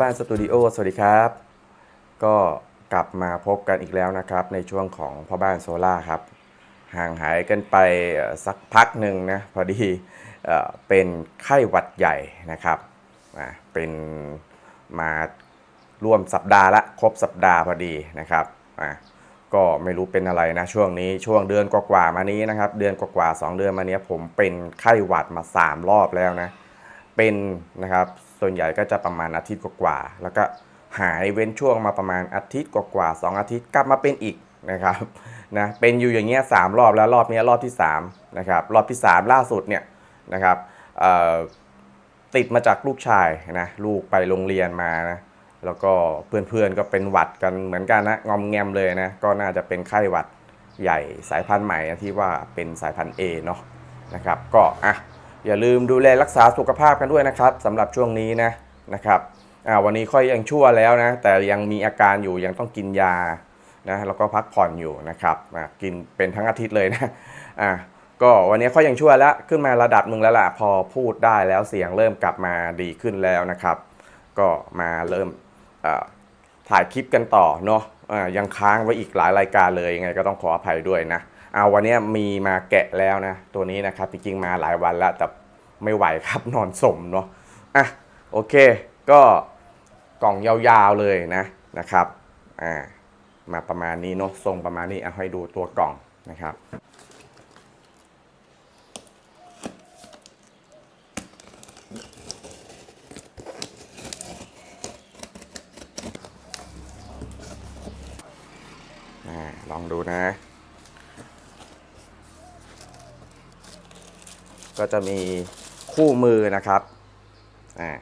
บ้านสตูดิโอสวัสดีครับ ก็กลับมาพบกันอีกแล้วนะครับ ในช่วงของพ่อบ้านโซล่าครับ ห่างหายกันไปสักพักหนึ่งนะ พอดีเป็นไข้หวัดใหญ่นะครับอ่าเป็นมาร่วมสัปดาห์ละครบสัปดาห์พอดีนะครับอ่าก็ไม่รู้เป็นอะไรนะช่วงนี้ช่วงเดือนกว่าๆมานี้นะครับ เดือนกว่าๆสองเดือนมานี้ผมเป็นไข้หวัดมาสามรอบแล้วนะเป็นนะครับ ส่วนใหญ่ก็จะประมาณอาทิตย์กว่าๆแล้วก็หายเว้นช่วงมาประมาณอาทิตย์กว่าๆสองอาทิตย์กลับมาเป็นอีกนะครับนะเป็นอยู่อย่างเงี้ยสามรอบแล้วรอบนี้รอบที่สามนะครับรอบที่สามล่าสุดเนี่ยนะครับติดมาจากลูกชายนะลูกไปโรงเรียนมานะแล้วก็เพื่อนๆก็เป็นหวัดกันเหมือนกันนะงอมแงมเลยนะก็น่าจะเป็นไข้หวัดใหญ่สายพันธุ์ใหม่ที่ว่าเป็นสายพันธุ์ A เนาะนะครับก็อะ อย่าลืมดูแลรักษาสุขภาพกันด้วยนะครับสำหรับช่วงนี้นะนะครับวันนี้ค่อยยังชั่วแล้วนะ แต่ยังมีอาการอยู่ยังต้องกินยานะแล้วก็พักผ่อนอยู่นะครับกินเป็นทั้งอาทิตย์เลยนะอ่าก็วันนี้ค่อยยังชั่วแล้วขึ้นมาระดับหนึ่งแล้วล่ะพอพูดได้แล้วเสียงเริ่มกลับมาดีขึ้นแล้วนะครับ ก็มาเริ่มถ่ายคลิปกันต่อเนาะยังค้างไว้อีกหลายรายการเลยยังไงก็ต้องขออภัยด้วยนะ เอาวันนี้มีมาแกะแล้วนะ ตัวนี้นะครับจริงๆมาหลายวันแล้วแต่ไม่ไหวครับนอนสมเนาะอะโอเค ก็กล่องยาวๆเลยนะนะครับอ่ามาประมาณนี้เนาะทรงประมาณนี้เอาให้ดูตัวกล่องนะครับอ่าลองดูนะ ก็จะมีคู่มือนะครับอ่า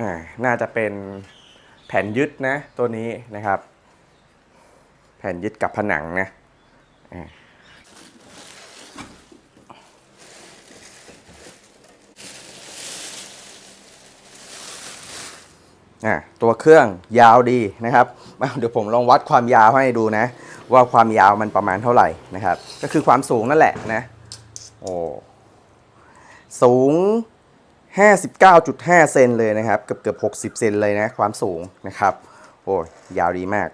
อ่าน่าจะเป็นแผ่นยึดนะตัวนี้นะครับ แผ่นยึดกับผนังนะอ่าตัวเครื่องยาวดีนะครับ เดี๋ยวผมลองวัดความยาวให้ดูนะ ว่าความยาวมันประมาณเท่าไหร่นะครับ ก็คือความสูงนั่นแหละนะโอ้สูง 59.5 เซนเลยนะครับ เกือบเกือบ60 เซนเลยนะ ความสูงนะครับ โอ้ยาวดีมาก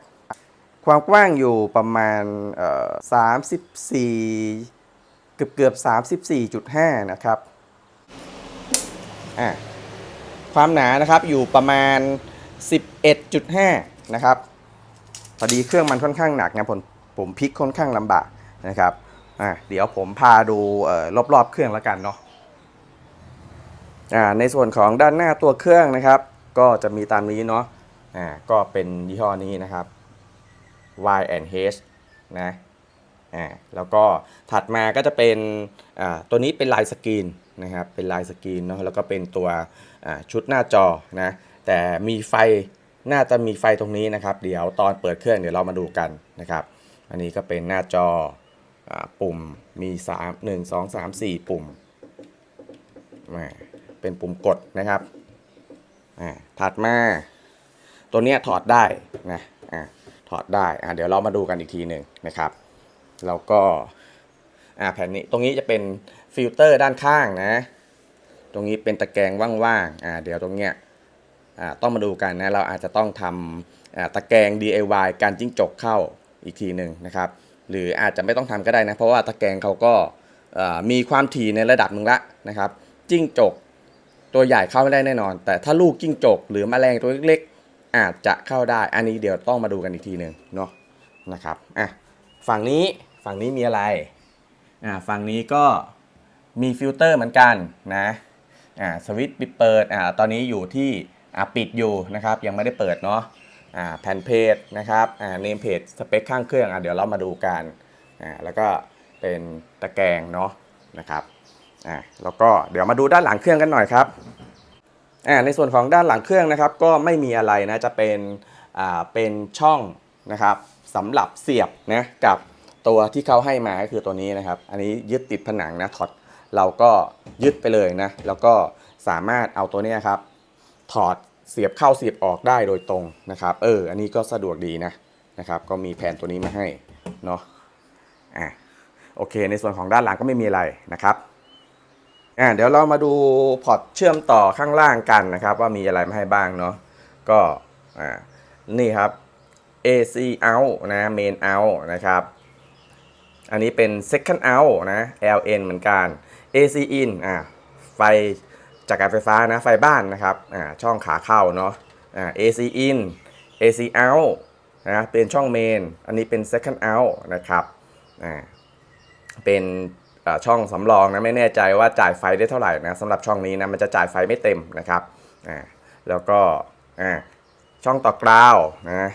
ความกว้างอยู่ประมาณเอ่อ34 เกือบเกือบ34.5 นะครับอะความหนานะครับอยู่ประมาณ 11.5 นะครับ พอดีเครื่องมันค่อนข้างหนักนะผมผมพลิกค่อนข้างลำบากนะครับอ่าเดี๋ยวผมพาดูเอ่อรอบๆเครื่องแล้วกันเนาะอ่าในส่วนของด้านหน้าตัวเครื่องนะครับ ก็จะมีตามนี้เนาะอ่าก็เป็นยี่ห้อนี้นะครับ Y&H นะอ่าแล้วก็ถัดมาก็จะเป็นอ่าตัวนี้เป็นลายสกรีนนะครับเป็นลายสกรีนเนาะแล้วก็เป็นตัวชุดหน้าจอนะแต่มีไฟ น่าจะมีไฟตรงนี้นะครับ เดี๋ยวตอนเปิดเครื่องเดี๋ยวเรามาดูกันนะครับ อันนี้ก็เป็นหน้าจออปุ่มมี 3 1 2 3 4 ปุ่มอ่าเป็นปุ่มกดนะครับอ่าถัดมา ตัวเนี้ยถอดได้นะอ่าถอดได้อ่าเดี๋ยวเรามาดูกันอีกทีหนึ่งนะครับ แล้วก็อ่าแผ่นนี้ตรงนี้จะเป็นฟิลเตอร์ด้านข้างนะ ตรงนี้เป็นตะแกรงว่างๆอ่าเดี๋ยวตรงเนี้ย ต้องมาดูกันนะเราอาจจะต้องทำตะแกรง DIY การจิ้งจกเข้าอีกทีหนึ่งนะครับหรืออาจจะไม่ต้องทำก็ได้นะ เพราะว่าตะแกรงเขาก็มีความถี่ในระดับหนึ่งละนะครับจิ้งจกตัวใหญ่เข้าไม่ได้แน่นอน แต่ถ้าลูกจิ้งจก หรือแมลงตัวเล็กๆ อาจจะเข้าได้ อันนี้เดี๋ยวต้องมาดูกันอีกทีหนึ่งเนาะนะครับอะฝั่งนี้ฝั่งนี้มีอะไรอ่าฝั่งนี้ก็มีฟิลเตอร์เหมือนกันนะอ่าสวิตช์ปิดเปิดอ่าตอนนี้อยู่ที่ อ่าปิดอยู่นะครับยังไม่ได้เปิดเนาะอ่าแผ่นเพจนะครับอ่าเนมเพจสเปคข้างเครื่องอ่าเดี๋ยวเรามาดูกันอ่าแล้วก็เป็นตะแกรงเนาะนะครับอ่าแล้วก็เดี๋ยวมาดูด้านหลังเครื่องกันหน่อยครับอ่าในส่วนของด้านหลังเครื่องนะครับ ก็ไม่มีอะไรนะจะเป็นอ่าเป็นช่องนะครับสำหรับเสียบนะกับตัวที่เขาให้มาก็คือตัวนี้นะครับ อันนี้ยึดติดผนังนะถอดเราก็ยึดไปเลยนะแล้วก็สามารถเอาตัวเนี้ยครับถอด เสียบเข้าเสียบออกได้โดยตรงนะครับ เออ อันนี้ก็สะดวกดีนะนะครับ ก็มีแผ่นตัวนี้มาให้เนาะอะโอเค ในส่วนของด้านหลังก็ไม่มีอะไรนะครับอ่าเดี๋ยวเรามาดูพอร์ตเชื่อมต่อข้างล่างกันนะครับ ว่ามีอะไรมาให้บ้างเนาะก็อ่านี่ครับ AC out นะ main out นะครับ อันนี้เป็น second out นะ LN เหมือนกัน AC in อ่าไฟ จากการไฟฟ้านะไฟบ้านนะครับอ่าช่องขาเข้าเนาะอ่า AC in AC out นะเป็นช่อง main อันนี้เป็น second out นะครับอ่าเป็นอ่าช่องสำรองนะไม่แน่ใจว่าจ่ายไฟได้เท่าไหร่นะสำหรับช่องนี้นะมันจะจ่ายไฟไม่เต็มนะครับอ่าแล้วก็อ่าช่องต่อกราวนะ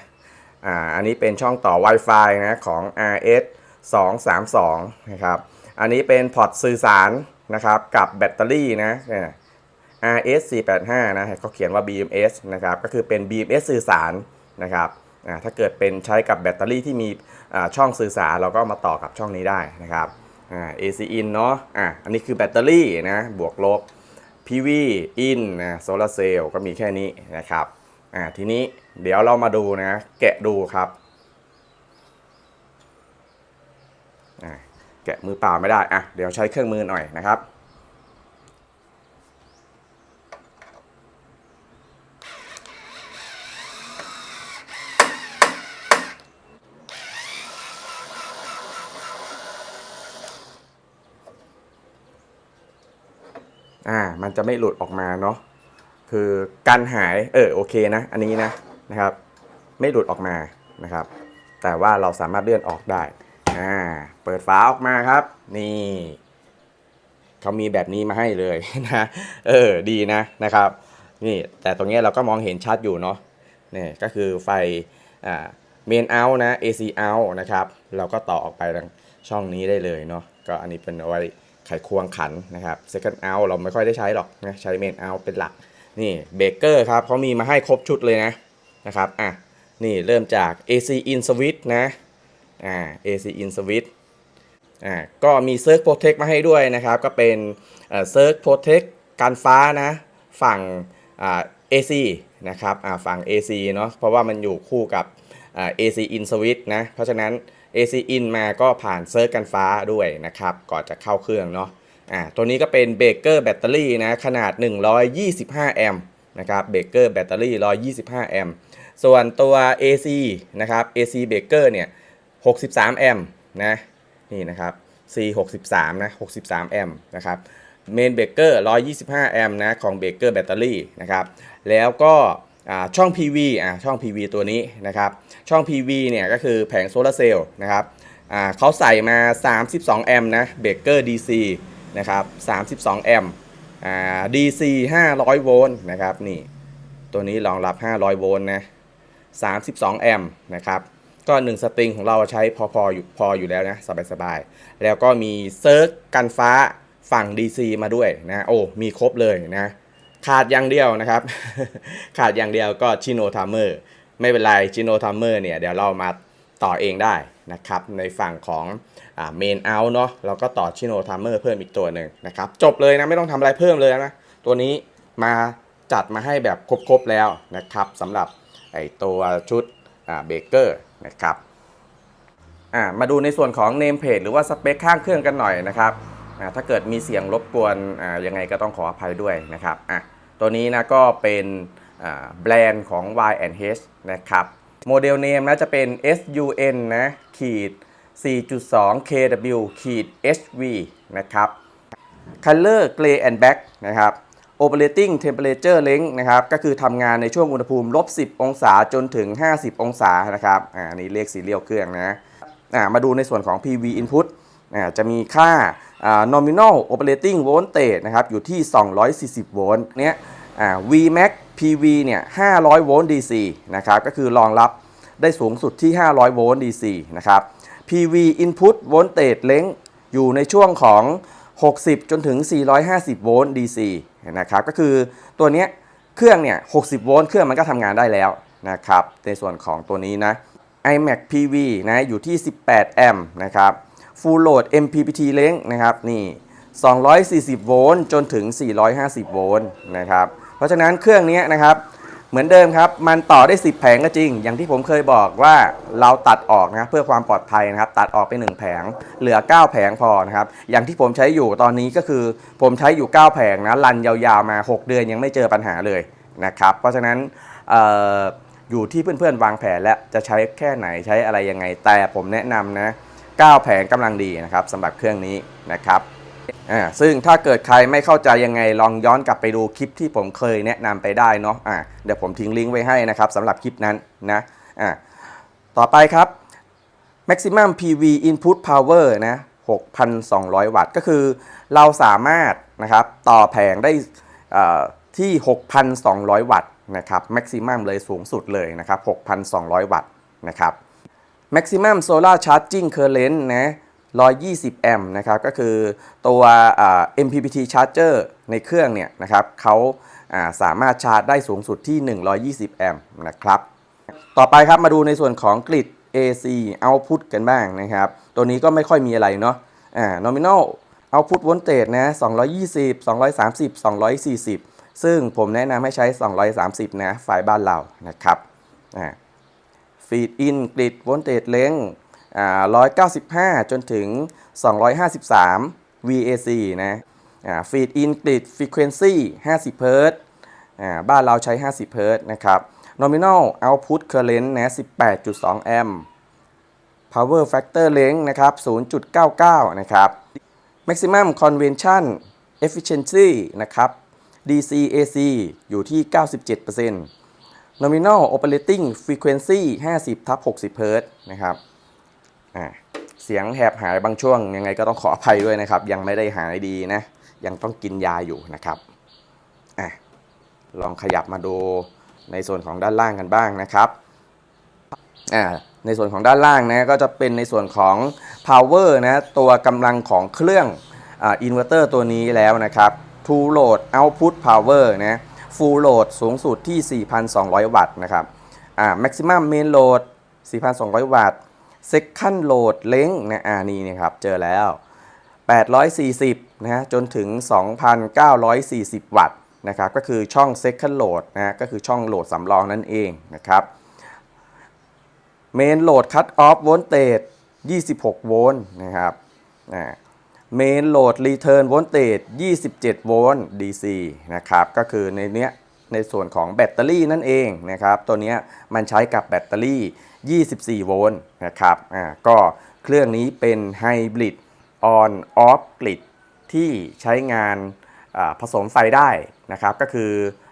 อ่าอันนี้เป็นช่องต่อ Wi-Fi นะของ RS 232นะครับอันนี้เป็นพอร์ตสื่อสารนะครับกับแบตเตอรี่นะเนี่ย RS 485นะเขาเขียนว่า BMS นะครับก็คือเป็น BMS สื่อสารนะครับอ่าถ้าเกิดเป็นใช้กับแบตเตอรี่ที่มีอ่าช่องสื่อสารเราก็มาต่อกับช่องนี้ได้นะครับอ่า AC in เนาะอ่าอันนี้คือแบตเตอรี่นะบวกลบ PV in นะโซลาเซลล์ก็มีแค่นี้นะครับอ่าทีนี้เดี๋ยวเรามาดูนะ แกะดูครับอะแกะมือเปล่าไม่ได้อะเดี๋ยวใช้เครื่องมือหน่อยนะครับ อ่า มันจะไม่หลุดออกมาเนาะ คือการหาย เออ โอเคนะ อันนี้นะ นะครับ ไม่หลุดออกมานะครับ แต่ว่าเราสามารถเลื่อนออกได้ อ่า เปิดฝาออกมาครับ นี่เขามีแบบนี้มาให้เลยนะ เออ ดีนะ นะครับ นี่ แต่ตรงนี้เราก็มองเห็นชัดอยู่เนาะ นี่ ก็คือไฟ อ่า เมนเอานะ AC out นะครับ เราก็ต่อออกไปทางช่องนี้ได้เลยเนาะ ก็อันนี้เป็นไว้ ไขควงขันนะครับ second out เราไม่ค่อยได้ใช้หรอกนะใช้ main out เป็นหลัก นี่เบเกอร์ครับเขามีมาให้ครบชุดเลยนะนะครับอะนี่เริ่มจาก AC in switch นะอ่า AC in switch อ่าก็มี Circ Protect มาให้ด้วยนะครับ ก็เป็นเอ่อ Circ Protect กันฟ้านะ ฝั่งอ่า AC นะครับอ่าฝั่ง AC เนาะเพราะว่ามันอยู่คู่กับอ่า AC in switch นะ เพราะฉะนั้น AC in มาก็ผ่าน Circ กันฟ้าด้วยนะครับก่อนจะเข้าเครื่องเนาะอ่าตัวนี้ก็เป็นเบเกอร์แบตเตอรี่นะขนาด 125 แอมป์นะครับเบเกอร์แบตเตอรี่ 125 แอมป์ส่วนตัว AC นะครับ AC เบเกอร์เนี่ย 63 แอมป์นะนี่นะครับ C 63นะ 63 แอมป์นะครับเมนเบเกอร์125 แอมป์นะของเบเกอร์แบตเตอรี่นะครับแล้วก็ ช่อง PV อ่าช่อง PV ตัวนี้นะครับ ช่อง PV เนี่ยก็คือแผงโซลาร์เซลล์นะครับอ่าเขาใส่มา 32 แอมป์นะเบเกอร์ DC นะครับ 32 แอมป์อ่า DC 500 โวลต์นะครับนี่ตัวนี้รองรับ 500 โวลต์นะ 32 แอมป์นะครับ ก็ 1 สตริงของเราใช้พอพออยู่พออยู่แล้วนะสบายๆ แล้วก็มีเซิร์ฟกันฟ้าฝั่ง DC มาด้วยนะ โอ้ มีครบเลยนะ ขาดอย่างเดียวนะครับ ขาดอย่างเดียวก็ชิโนทามเมอร์ไม่เป็นไรชิโนทามเมอร์เนี่ยเดี๋ยวเรามาต่อเองได้นะครับในฝั่งของเมนเอาเนาะเราก็ต่อชิโนทามเมอร์เพิ่มอีกตัวหนึ่งนะครับจบเลยนะไม่ต้องทำอะไรเพิ่มเลยนะ ตัวนี้มาจัดมาให้แบบครบๆแล้วนะครับสำหรับไอตัวชุดเบเกอร์นะครับมาดูในส่วนของเนมเพจหรือว่าสเปคข้างเครื่องกันหน่อยนะครับ ถ้าเกิดมีเสียงรบกวนยังไงก็ต้องขออภัยด้วยนะครับตัวนี้นะก็เป็นแบรนด์ของ Y&H นะครับโมเดลเนมนะจะเป็น SUN นะขีด4.2 KW ขีด HV นะครับ Color Gray and Black นะครับ Operating Temperature Length นะครับ ก็คือทำงานในช่วงอุณหภูมิลบ 10 องศาจนถึง 50 องศานะครับ อ่าอันนี้เลขสีเรียวเครื่องนะ อ่า มาดูในส่วนของ PV Input จะมีค่าอ่า Nominal Operating Voltage นะครับอยู่ที่ 240 โวลต์เนี้ย Vmax PV เนี่ย 500 โวลต์ DC นะครับก็คือรองรับได้สูงสุดที่ 500 โวลต์ DC นะครับ PV Input Voltage Length อยู่ในช่วงของ 60 จนถึง 450 โวลต์ DC นะครับก็คือตัวเนี้ยเครื่องเนี่ย 60 โวลต์เครื่องมันก็ทำงานได้แล้วนะครับในส่วนของตัวนี้นะ iMac PV นะอยู่ที่ 18 แอมป์นะครับ Full Load MPPT Length นะครับนี่240 โวลต์จนถึง 450 โวลต์นะครับ เพราะฉะนั้นเครื่องนี้นะครับ เหมือนเดิมครับ มันต่อได้ 10 แผงก็จริง อย่างที่ผมเคยบอกว่าเราตัดออกนะเพื่อความปลอดภัยนะครับ ตัดออกไป 1 แผง เหลือ 9 แผงพอนะครับ อย่างที่ผมใช้อยู่ตอนนี้ก็คือ ผมใช้อยู่ 9 แผงนะรันยาวๆมา 6 เดือนยังไม่เจอปัญหาเลยนะครับ เพราะฉะนั้นอออยู่ที่เพื่อนๆวางแผนและจะใช้แค่ไหนใช้อะไรยังไง แต่ผมแนะนำนะ 9 แผงกำลังดีนะครับสำหรับเครื่องนี้นะครับซึ่งถ้าเกิดใครไม่เข้าใจยังไงลองย้อนกลับไปดูคลิปที่ผมเคยแนะนำไปได้เนาะอ่าเดี๋ยวผมทิ้งลิงก์ไว้ให้นะครับสำหรับคลิปนั้นนะอ่าต่อไปครับ maximum PV input power นะ6,200 วัตต์ ก็คือเราสามารถนะครับต่อแผงได้ที่ 6,200 วัตต์นะครับ maximum เลยสูงสุดเลยนะครับ 6,200 วัตต์นะครับ maximum solar charging current นะ 120 แอมป์นะครับ ก็คือตัว MPPT charger ในเครื่องเนี่ยนะครับเขาสามารถชาร์จได้สูงสุดที่ 120 แอมป์นะครับ ต่อไปครับมาดูในส่วนของกริด AC output กันบ้างนะครับ ตัวนี้ก็ไม่ค่อยมีอะไรเนาะอ่า nominal output voltage นะ 220 230 240 ซึ่งผมแนะนำให้ใช้ 230 นะไฟบ้านเรานะครับอ่า ฟีดอินกริดโวลเตจเล้ง195 จนถึง 253 VAC นะฟีดอินกริดฟรีเควนซี่50เฮิร์ตบ้านเราใช้ 50เฮิร์ตนะครับ nominal output current นะ 18.2 แอมป์ power factor เล้งนะครับ 0.99 นะครับ maximum convention efficiency นะครับ DC AC อยู่ที่ 97% nominal operating frequency 50ทับ60 Hz นะครับเสียงแหบหายบางช่วง ยังไงก็ต้องขออภัยด้วยนะครับ ยังไม่ได้หายดีนะ ยังต้องกินยาอยู่นะครับอลองขยับมาดูในส่วนของด้านล่างกันบ้างนะครับในส่วนของด้านล่างนะก็จะเป็นในส่วนของ power นะตัวกำลังของเครื่องอ,อินเวอร์เตอร์ตัวนี้แล้วนะครับ Full Load Output Power นะ Full Load สูงสุดที่ 4,200 วัตต์นะครับอ่า Maximum Main Load 4,200 วัตต์ Second Load Length นะอ่านี่นะครับเจอแล้ว 840นะฮะจนถึง 2,940 วัตต์นะครับก็คือช่อง Second Load นะฮะก็คือช่องโหลดสำรองนั่นเองนะครับ Main Load Cut Off Voltage 26 โวลต์นะครับอ่า Main Load Return Voltage 27 โวลต์ DC นะครับ ก็คือในเนี้ยในส่วนของแบตเตอรี่นั่นเองนะครับ ตัวเนี้ยมันใช้กับแบตเตอรี่ 24 โวลต์นะครับ อ่า ก็เครื่องนี้เป็นไฮบริด on off grid ที่ใช้งานอ่าผสมไฟได้นะครับ ก็คือ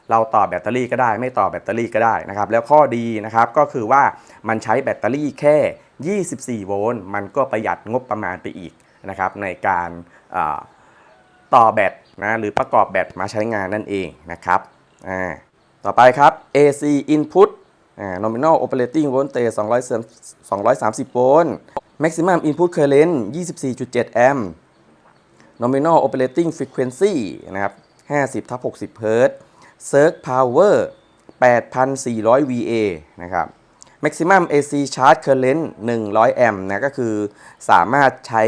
เราต่อแบตเตอรี่ก็ได้ ไม่ต่อแบตเตอรี่ก็ได้นะครับ แล้วข้อดีนะครับก็คือว่ามันใช้แบตเตอรี่แค่ 24 โวลต์ มันก็ประหยัดงบประมาณไปอีก นะครับในการาต่อแบตนะหรือประกอบแบตมาใช้งานนั่นเองนะครับต่อไปครับ AC input nominal operating voltage 200 230 โวลต์ maximum input current 24.7 แอมป์ nominal operating frequency นะครับ50ทับ60 Hz surge power 8,400 VA นะครับ maximum AC charge current 100 แอมป์นะก็คือสามารถใช้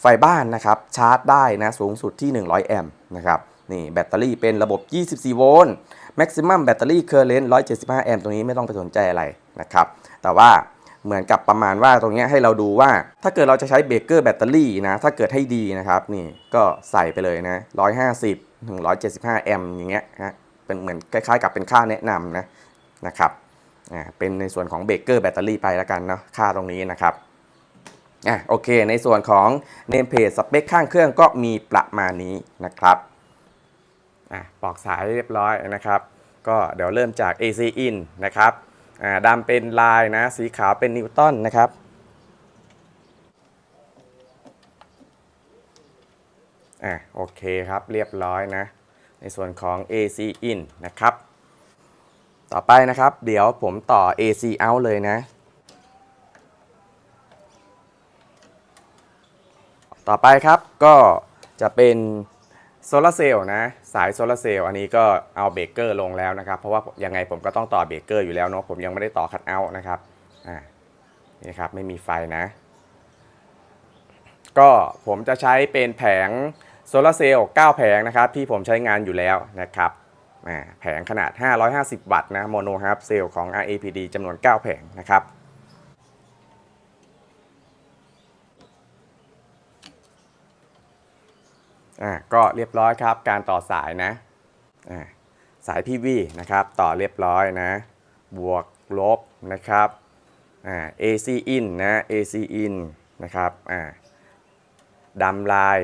ไฟบ้านนะครับชาร์จได้นะสูงสุดที่ 100 แอมป์นะครับนี่แบตเตอรี่เป็นระบบ 24 โวลต์ maximum battery current 175 แอมป์ตรงนี้ไม่ต้องไปสนใจอะไรนะครับแต่ว่าเหมือนกับประมาณว่าตรงนี้ให้เราดูว่า ถ้าเกิดเราจะใช้เบเกอร์แบตเตอรี่นะถ้าเกิดให้ดีนะครับนี่ก็ใส่ไปเลยนะ150ถึง175 แอมป์อย่างเงี้ยฮะเป็นเหมือนคล้ายๆ กับเป็นค่าแนะนำนะนะครับ อ่าเป็นในส่วนของเบรกเกอร์แบตเตอรี่ไปแล้วกันเนาะค่าตรงนี้นะครับอะโอเค ในส่วนของเนมเพจสเปคข้างเครื่องก็มีประมาณนี้นะครับอะปอกสายเรียบร้อยนะครับ ก็เดี๋ยวเริ่มจาก AC in นะครับอ่าดำเป็นลายนะ สีขาวเป็นนิวตันนะครับอะโอเคครับเรียบร้อยนะ ในส่วนของ AC in นะครับ ต่อไปนะครับ เดี๋ยวผมต่อ AC out เลยนะ ต่อไปครับก็จะเป็นโซลาเซลล์นะ สายโซลาเซลล์อันนี้ก็เอาเบรกเกอร์ลงแล้วนะครับ เพราะว่ายังไงผมก็ต้องต่อเบรกเกอร์อยู่แล้วเนาะผมยังไม่ได้ต่อคัทเอาท์นะครับอ่านี่ครับไม่มีไฟนะ ก็ผมจะใช้เป็นแผงโซลาเซลล์9แผงนะครับ ที่ผมใช้งานอยู่แล้วนะครับ แผงขนาด 550 วัตต์นะโมโนฮาร์ฟเซลของ RAPD จำนวน 9 แผงนะครับอ่าก็เรียบร้อยครับ การต่อสายนะอ่าสาย PV นะครับ ต่อเรียบร้อยนะ บวกลบนะครับอ่า AC in นะ AC in นะครับอ่าดำลาย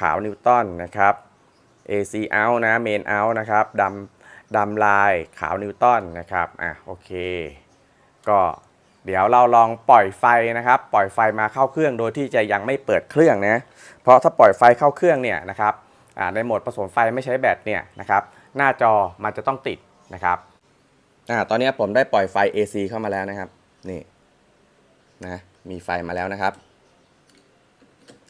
ขาวนิวตันนะครับ AC out นะ main out นะครับดำดำลายขาวนิวตันนะครับอะโอเค ก็เดี๋ยวเราลองปล่อยไฟนะครับ ปล่อยไฟมาเข้าเครื่องโดยที่จะยังไม่เปิดเครื่องนะเพราะถ้าปล่อยไฟเข้าเครื่องเนี่ยนะครับอ่าในโหมดผสมไฟไม่ใช้แบตเนี่ยนะครับ หน้าจอมันจะต้องติดนะครับอ่าตอนนี้ผมได้ปล่อยไฟ AC เข้ามาแล้วนะครับ นี่นะมีไฟมาแล้วนะครับ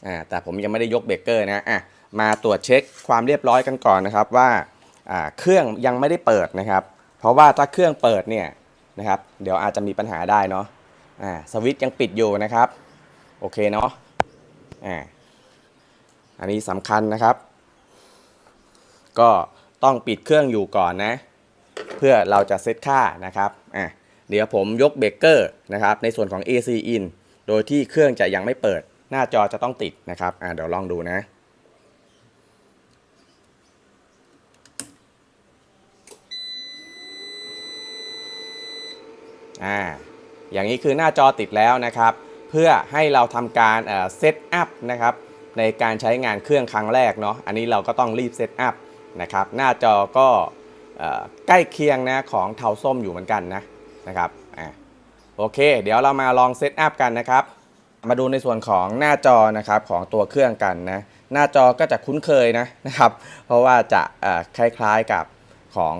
อ่าแต่ผมยังไม่ได้ยกเบรกเกอร์นะอะ มาตรวจเช็คความเรียบร้อยกันก่อนนะครับว่าเครื่องยังไม่ได้เปิดนะครับ เพราะว่าถ้าเครื่องเปิดเนี่ยนะครับ เดี๋ยวอาจจะมีปัญหาได้เนาะอ่าสวิตช์ยังปิดอยู่นะครับ โอเคเนาะอ่าอันนี้สำคัญนะครับ ก็ต้องปิดเครื่องอยู่ก่อนนะ เพื่อเราจะเซตค่านะครับอะเดี๋ยวผมยกเบรกเกอร์นะครับในส่วนของ AC in โดยที่เครื่องจะยังไม่เปิด หน้าจอจะต้องติดนะครับอะเดี๋ยวลองดูนะ อ่าอย่างนี้คือหน้าจอติดแล้วนะครับ เพื่อให้เราทำการเซตอัพนะครับในการใช้งานเครื่องครั้งแรกเนาะอันนี้เราก็ต้องรีบเซตอัพนะครับหน้าจอก็ใกล้เคียงนะของเทาส้มอยู่เหมือนกันนะนะครับอ่าโอเค เดี๋ยวเรามาลองเซตอัพกันนะครับ มาดูในส่วนของหน้าจอนะครับของตัวเครื่องกันนะหน้าจอก็จะคุ้นเคยนะนะครับ เพราะว่าจะคล้ายๆกับของ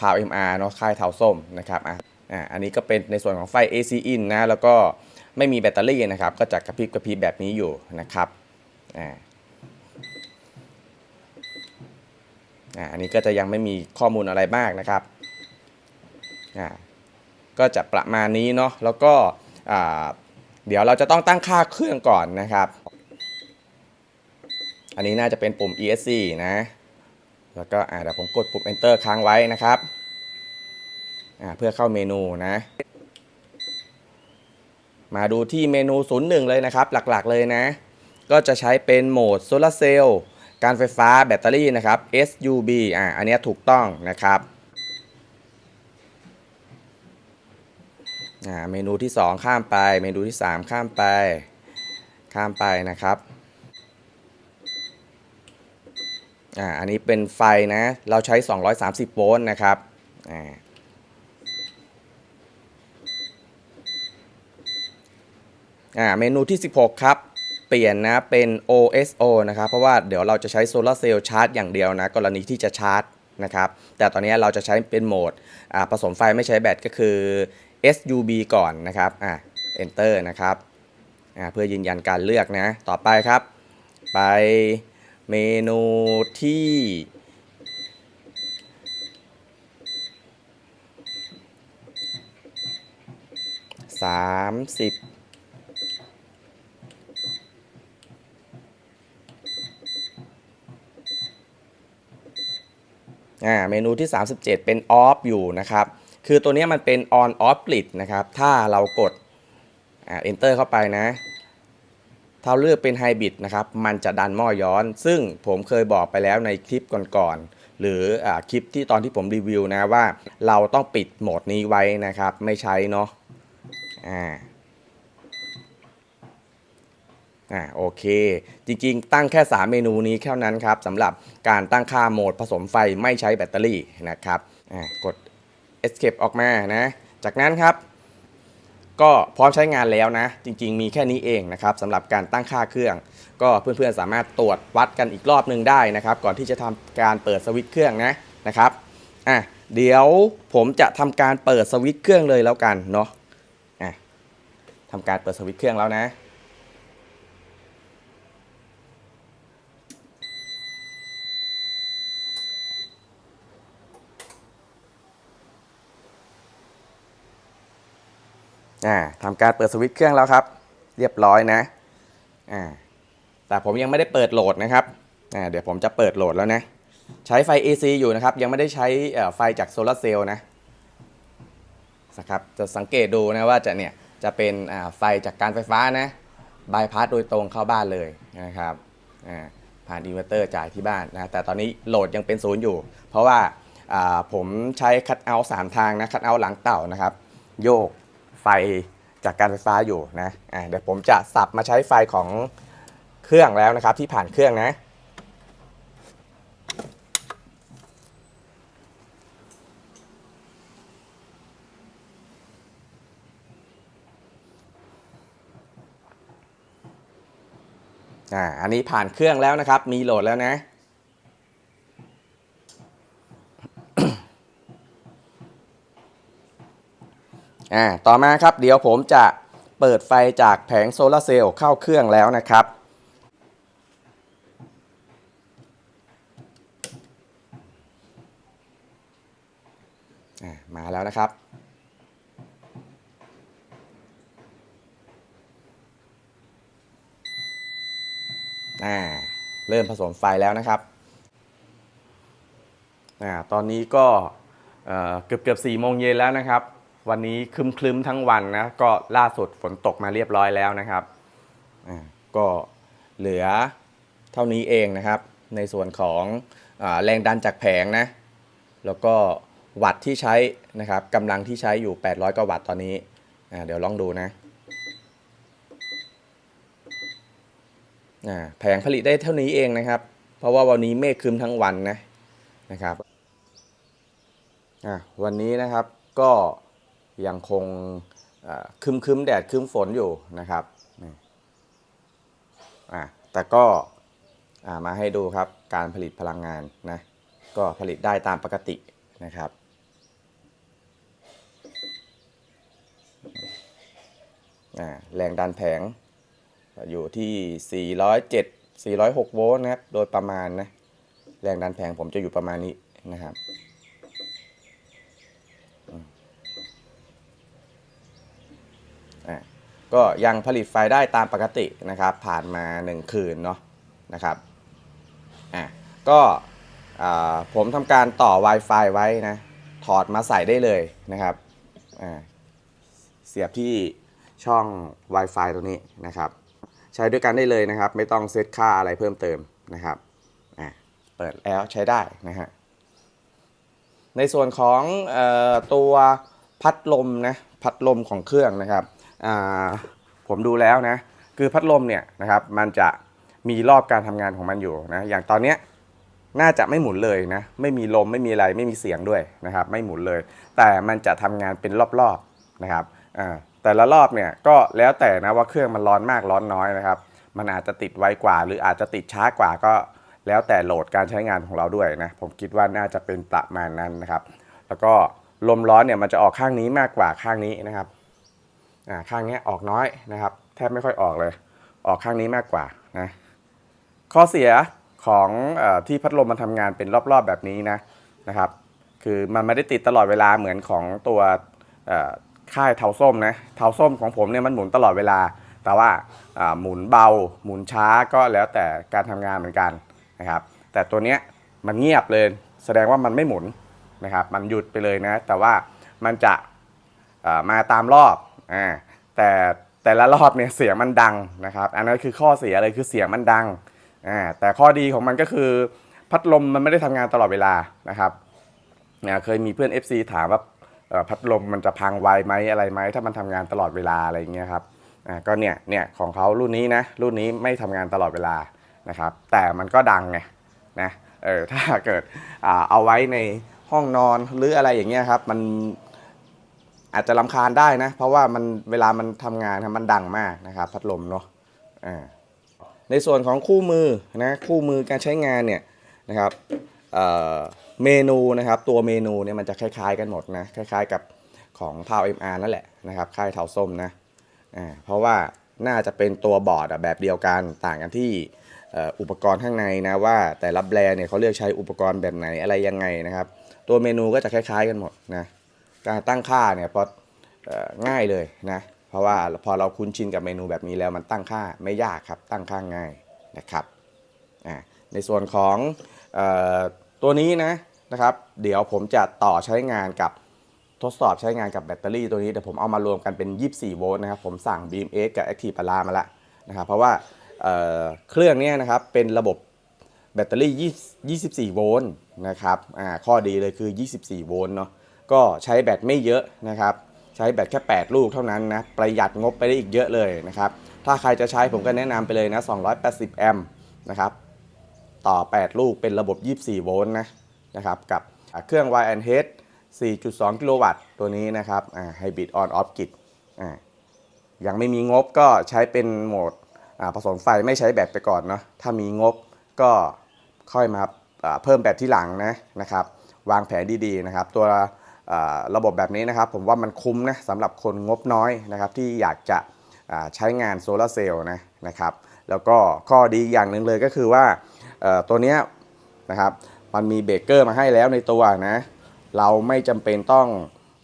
พาวเอ็มอาร์เนาะค่ายเทาส้มนะครับอะ อ่าอันนี้ก็เป็นในส่วนของไฟ AC in นะแล้วก็ไม่มีแบตเตอรี่นะครับ ก็จะกระพริบกระพริบแบบนี้อยู่นะครับอ่าอันนี้ก็จะยังไม่มีข้อมูลอะไรมากนะครับอ่าก็จะประมาณนี้เนาะแล้วก็อ่าเดี๋ยวเราจะต้องตั้งค่าเครื่องก่อนนะครับ อันนี้น่าจะเป็นปุ่ม ESC นะ แล้วก็อ่าเดี๋ยวผมกดปุ่ม Enter ค้างไว้นะครับ เพื่อเข้าเมนูนะ มาดูที่เมนู 01 เลยนะครับ หลักๆเลยนะ ก็จะใช้เป็นโหมดโซลาเซลล์การไฟฟ้าแบตเตอรี่นะครับ SUB อ่าอันนี้ถูกต้องนะครับอ่าเมนูที่ 2 ข้ามไป เมนูที่ 3 ข้ามไป ข้ามไปนะครับอ่าอันนี้เป็นไฟนะ เราใช้ 230 โวลต์นะครับอ่า อ่าเมนูที่ 16 ครับ เปลี่ยนนะเป็น OSO นะครับ เพราะว่าเดี๋ยวเราจะใช้โซลาร์เซลล์ชาร์จอย่างเดียวนะ กรณีที่จะชาร์จนะครับ แต่ตอนนี้เราจะใช้เป็นโหมดผสมไฟไม่ใช้แบตก็คือ SUB ก่อนนะครับอะ Enter นะครับอ่าเพื่อยืนยันการเลือกนะ ต่อไปครับ ไปเมนูที่สามสิบ อ่าเมนูที่ 37 เป็น off อยู่นะครับ คือตัวนี้มันเป็น on off grid นะครับ ถ้าเรากดอ่า enter เข้าไปนะ ถ้าเลือกเป็น hybrid นะครับ มันจะดันหม้อย้อน ซึ่งผมเคยบอกไปแล้วในคลิปก่อนๆ หรืออาคลิปที่ตอนที่ผมรีวิวนะว่าเราต้องปิดโหมดนี้ไว้นะครับ ไม่ใช้เนาะ อ่า อ่าโอเค จริงๆ ตั้งแค่ 3 เมนูนี้แค่นั้นครับสำหรับการตั้งค่าโหมดผสมไฟไม่ใช้แบตเตอรี่นะครับอ่ากด escape ออกมานะ จากนั้นครับ ก็พร้อมใช้งานแล้วนะ จริง ๆ มีแค่นี้เองนะครับสำหรับการตั้งค่าเครื่อง ก็เพื่อนๆสามารถตรวจวัดกันอีกรอบหนึงได้นะครับ ก่อนที่จะทำการเปิดสวิตช์เครื่องนะนะครับอะเดี๋ยวผมจะทำการเปิดสวิตช์เครื่องเลยแล้วกันเนาะอะทำการเปิดสวิตช์เครื่องแล้วนะ อ่าทำการเปิดสวิตช์เครื่องแล้วครับ เรียบร้อยนะอ่าแต่ผมยังไม่ได้เปิดโหลดนะครับอ่าเดี๋ยวผมจะเปิดโหลดแล้วนะ ใช้ไฟ AC อยู่นะครับ ยังไม่ได้ใช้ไฟจากโซลาร์เซลล์นะนะครับจะสังเกตดูนะว่าจะเนี่ยจะเป็นไฟจากการไฟฟ้านะบายพาสโดยตรงเข้าบ้านเลยนะครับผ่านอินเวอร์เตอร์จ่ายที่บ้านนะแต่ตอนนี้โหลดยังเป็นศูนย์อยู่ เพราะว่าผมใช้คัตเอาสามทางนะคัตเอาหลังเต่านะครับ โยก ไฟจากการไฟฟ้าอยู่นะอ่าเดี๋ยวผมจะสับมาใช้ไฟของเครื่องแล้วนะครับ ที่ผ่านเครื่องนะ อ่าอันนี้ผ่านเครื่องแล้วนะครับ มีโหลดแล้วนะ อ่าต่อมาครับเดี๋ยวผมจะเปิดไฟจากแผงโซลาร์เซลล์เข้าเครื่องแล้วนะครับอ่ามาแล้วนะครับอ่าเริ่มผสมไฟแล้วนะครับอ่าตอนนี้ก็เอ่อเกือบเกือบสี่โมงเย็นแล้วนะครับ วันนี้ครึมคลึมทั้งวันนะก็ล่าสุดฝนตกมาเรียบร้อยแล้วนะครับก็เหลือเท่านี้เองนะครับ ในส่วนของอแรงดันจากแผงนะแล้วก็วัตต์ที่ใช้นะครับกำลังที่ใช้อยู่ 800กว่าวัตต์ตอนนี้เดี๋ยวลองดูนะแผงผลิตได้เท่านี้เองนะครับ เพราะว่าวันนี้เมฆครึมทั้งวันนะนะครับวันนี้นะครับก็ ยังคงคึมคึมแดดคึมฝนอยู่นะครับแต่ก็มาให้ดูครับการผลิตพลังงานนะก็ผลิตได้ตามปกตินะครับแรงดันแผงอยู่ที่ 407 406 โวลต์นะครับ โดยประมาณนะ แรงดันแผงผมจะอยู่ประมาณนี้นะครับอืมอะ ก็ยังผลิตไฟได้ตามปกตินะครับ ผ่านมา 1 คืนเนาะนะครับอะก็ผมทำการต่อ Wi-Fi ไว้นะถอดมาใส่ได้เลยนะครับอ่าเสียบที่ช่อง Wi-Fi ตรงนี้นะครับ ใช้ด้วยกันได้เลยนะครับ ไม่ต้องเซตค่าอะไรเพิ่มเติมนะครับอะเปิดแล้วใช้ได้นะฮะในส่วนของออตัวพัดลมนะพัดลมของเครื่องนะครับ ผมดูแล้วนะคือพัดลมเนี่ยนะครับมันจะมีรอบการทำงานของมันอยู่นะอย่างตอนเนี้ยน่าจะไม่หมุนเลยนะไม่มีลมไม่มีอะไรไม่มีเสียงด้วยนะครับไม่หมุนเลย แต่มันจะทำงานเป็นรอบๆนะครับแต่ละรอบเนี่ยก็แล้วแต่นะว่าเครื่องมันร้อนมากร้อนน้อยนะครับ มันอาจจะติดไวกว่า หรืออาจจะติดช้ากว่าก็แล้วแต่โหลดการใช้งานของเราด้วยนะผมคิดว่าน่าจะเป็นประมาณนั้นนะครับ แล้วก็ลมร้อนเนี่ยมันจะออกข้างนี้มากกว่าข้างนี้นะครับ อ่าข้างนี้ออกน้อยนะครับ แทบไม่ค่อยออกเลย ออกข้างนี้มากกว่านะข้อเสียของอที่พัดลมมันทำงานเป็นรอบๆแบบนี้นะนะครับ คือมันไม่ได้ติดตลอดเวลาเหมือนของตัวค่ายเทาส้มนะเทาส้มของผมเนี่ยมันหมุนตลอดเวลา แต่ว่าหมุนเบา หมุนช้าก็แล้วแต่การทำงานเหมือนกันนะครับ แต่ตัวเนี้ยมันเงียบเลยแสดงว่ามันไม่หมุนนะครับ มันหยุดไปเลยนะ แต่ว่ามันจะมาตามรอบ อ่าแต่แต่ละรอบเนี่ยเสียงมันดังนะครับ อันนั้นคือข้อเสียเลยคือเสียงมันดังอ่าแต่ข้อดีของมันก็คือพัดลมมันไม่ได้ทำงานตลอดเวลานะครับนะเคยมีเพื่อน FC ถามว่าพัดลมมันจะพังไวไหมอะไรไหมถ้ามันทำงานตลอดเวลาอะไรอย่างเงี้ยครับอ่าก็เนี่ยเนี่ยของเขารุ่นนี้นะรุ่นนี้ไม่ทำงานตลอดเวลานะครับ แต่มันก็ดังไงนะเออถ้าเกิดเอาไว้ในห้องนอนหรืออะไรอย่างเงี้ยครับมัน อาจจะลำคาญได้นะ เพราะว่ามันเวลามันทำงานมันดังมากนะครับ พัดลมเนาะในส่วนของคู่มือนะคู่มือการใช้งานเนี่ยนะครับเเมนูนะครับตัวเมนูเนี่ยมันจะคล้ายๆกันหมดนะคล้ายๆกับของพาว MR นั่นแหละนะครับค่ายเทาส้มนะเพราะว่าน่าจะเป็นตัวบอร์ดแบบเดียวกันต่างกันที่เอ่ออุปกรณ์ข้างในนะว่าแต่ละแบรนด์เนี่ยเขาเลือกใช้อุปกรณ์แบบไหนอะไรยังไงนะครับ ตัวเมนูก็จะคล้ายๆกันหมดนะ การตั้งค่าเนี่ยพอง่ายเลยนะเพราะว่าพอเราคุ้นชินกับเมนูแบบนี้แล้วมันตั้งค่าไม่ยากครับตั้งค่าง่ายนะครับในส่วนของอตัวนี้นะนะครับเดี๋ยวผมจะต่อใช้งานกับทดสอบใช้งานกับแบตเตอรี่ตัวนี้เดี๋ยวผมเอามารวมกันเป็น 24 โวลต์นะครับผมสั่ง Beam X กับ Active Para มาล้วนะครับเพราะว่าเเครื่องนี้นะครับเป็นระบบแบตเตอรี่ 24 โวลต์นะครับข้อดีเลยคือ 24 โวลต์เนาะ ก็ใช้แบตไม่เยอะนะครับ ใช้แบตแค่ 8 ลูกเท่านั้นนะ ประหยัดงบไปได้อีกเยอะเลยนะครับ ถ้าใครจะใช้ผมก็แนะนำไปเลยนะ 280 แอมป์นะครับ ต่อ 8 ลูกเป็นระบบ 24 โวลต์นะนะครับ กับเครื่อง Y&H 4.2 กิโลวัตต์ตัวนี้นะครับอ่า Hybrid On Off Grid อ่ายังไม่มีงบก็ใช้เป็นโหมดผสมไฟไม่ใช้แบตไปก่อนเนาะ ถ้ามีงบก็ค่อยมาเพิ่มแบตที่หลังนะนะครับ วางแผนดีๆนะครับ ตัว ระบบแบบนี้นะครับ ผมว่ามันคุ้มนะสำหรับคนงบน้อยนะครับ ที่อยากจะใช้งานโซลาร์เซลล์นะนะครับ แล้วก็ข้อดีอย่างหนึ่งเลยก็คือว่าตัวนี้นะครับมันมีเบรกเกอร์มาให้แล้วในตัวนะเราไม่จำเป็นต้อง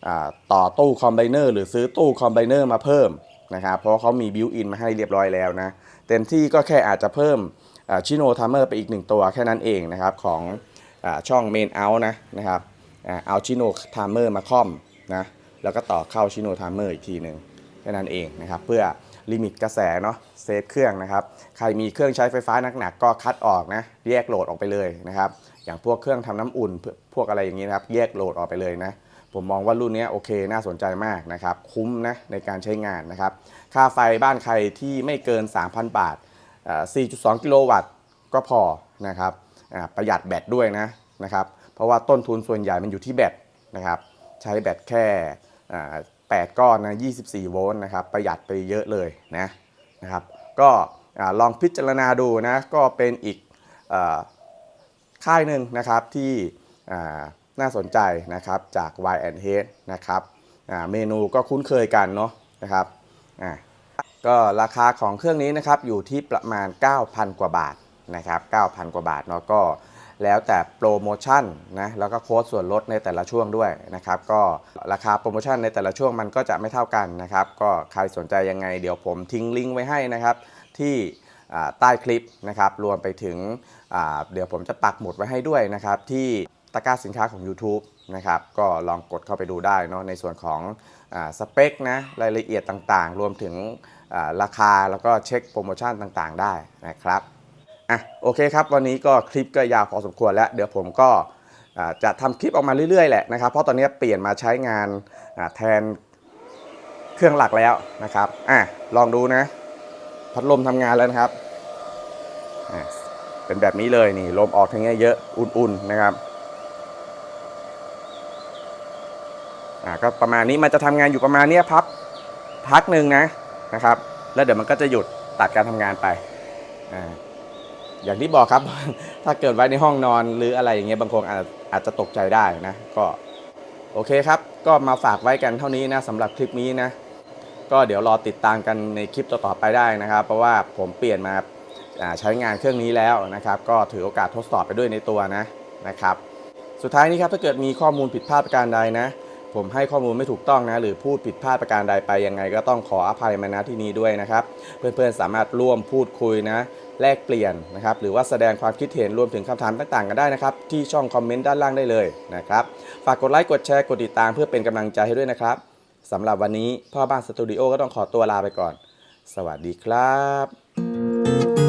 อต่อตู้คอมไบเนอร์หรือซื้อตู้คอมไบเนอร์มาเพิ่มนะครับเพราะเขามีบิวอินมาให้เรียบร้อยแล้วนะเต็มที่ก็แค่อาจจะเพิ่มชิโนทามเมอร์ไปอีกหนึ่งตัวแค่นั้นเองนะครับของอช่องเมนเอานะนะครับ เอาชิโนทามเมอร์มาค่อมนะแล้วก็ต่อเข้าชิโนทามเมอร์อีกทีหนึ่งแค่นั้นเองนะครับเพื่อลิมิตกระแสเนาะเซฟเครื่องนะครับใครมีเครื่องใช้ไฟฟ้าหนักๆ ก็คัดออกนะแยกโหลดออกไปเลยนะครับอย่างพวกเครื่องทำน้ำอุ่นพวกอะไรอย่างนี้นะครับแยกโหลดออกไปเลยนะผมมองว่ารุ่นนี้โอเคน่าสนใจมากนะครับคุ้มนะในการใช้งานนะครับค่าไฟบ้านใครที่ไม่เกิน 3,000 บาทอ่า4.2 กิโลวัตต์ก็พอนะครับประหยัดแบตด้วยนะนะครับ ราะว่าต้นทุนส่วนใหญ่มันอยู่ที่แบตนะครับ ใช้แบตแค่อ่า8ก้อนนะ24 โวลต์นะครับ ประหยัดไปเยอะเลยนะนะครับ ก็ลองพิจารณาดูนะ ก็เป็นอีกอค่ายหนึ่งนะครับที่น่าสนใจนะครับจาก Y&H นะครับเมนูก็คุ้นเคยกันเนาะนะครับอ่าก็ราคาของเครื่องนี้นะครับอยู่ที่ประมาณ 9,000 กว่าบาทนะครับ 9,000 กว่าบาทเนาะก็ แล้วแต่โปรโมชั่นนะแล้วก็โค้ดส่วนลดในแต่ละช่วงด้วยนะครับก็ราคาโปรโมชั่นในแต่ละช่วงมันก็จะไม่เท่ากันนะครับก็ใครสนใจยังไงเดี๋ยวผมทิ้งลิงก์ไว้ให้นะครับที่ใต้คลิปนะครับรวมไปถึงเดี๋ยวผมจะปักหมุดไว้ให้ด้วยนะครับที่ตะกร้าสินค้าของ YouTube นะครับก็ลองกดเข้าไปดูได้เนาะในส่วนของอสเปคนะรายละเอียดต่างๆ รวมถึงราคาแล้วก็เช็คโปรโมชั่นต่างๆ ได้นะครับ อะโอเคครับ วันนี้ก็คลิปก็ยาวพอสมควรแล้ว เดี๋ยวผมก็จะทำคลิปออกมาเรื่อยๆแหละนะครับ เพราะตอนนี้เปลี่ยนมาใช้งานแทนเครื่องหลักแล้วนะครับอะลองดูนะ พัดลมทำงานแล้วนะครับอะเป็นแบบนี้เลยนี่ลมออกทางเงี้ยเยอะอุ่นๆนะครับอะก็ประมาณนี้มันจะทำงานอยู่ประมาณเนี้ยพับพักหนึ่งนะนะครับ แล้วเดี๋ยวมันก็จะหยุดตัดการทำงานไปอ่า อย่างที่บอกครับ ถ้าเกิดไว้ในห้องนอนหรืออะไรอย่างเงี้ยบางคนอาจอาจจะตกใจได้นะ ก็โอเคครับ ก็มาฝากไว้กันเท่านี้นะสำหรับคลิปนี้นะ ก็เดี๋ยวรอติดตามกันในคลิปต่อๆไปได้นะครับ เพราะว่าผมเปลี่ยนมาาใช้งานเครื่องนี้แล้วนะครับ ก็ถือโอกาสทดสอบไปด้วยในตัวนะนะครับ สุดท้ายนี้ครับถ้าเกิดมีข้อมูลผิดพลาดประการใดนะ ผมให้ข้อมูลไม่ถูกต้องนะ หรือพูดผิดพลาดประการใดไปยังไง ก็ต้องขออภัยมาณที่นี้ด้วยนะครับ เพื่อนๆสามารถร่วมพูดคุยนะ แลกเปลี่ยนนะครับหรือว่าแสดงความคิดเห็นรวมถึงคำถามต่างๆ กันได้นะครับ ที่ช่องคอมเมนต์ด้านล่างได้เลยนะครับฝากกดไลค์กดแชร์กดติดตามเพื่อเป็นกำลังใจให้ด้วยนะครับสำหรับวันนี้พ่อบ้านสตูดิโอก็ต้องขอตัวลาไปก่อน สวัสดีครับ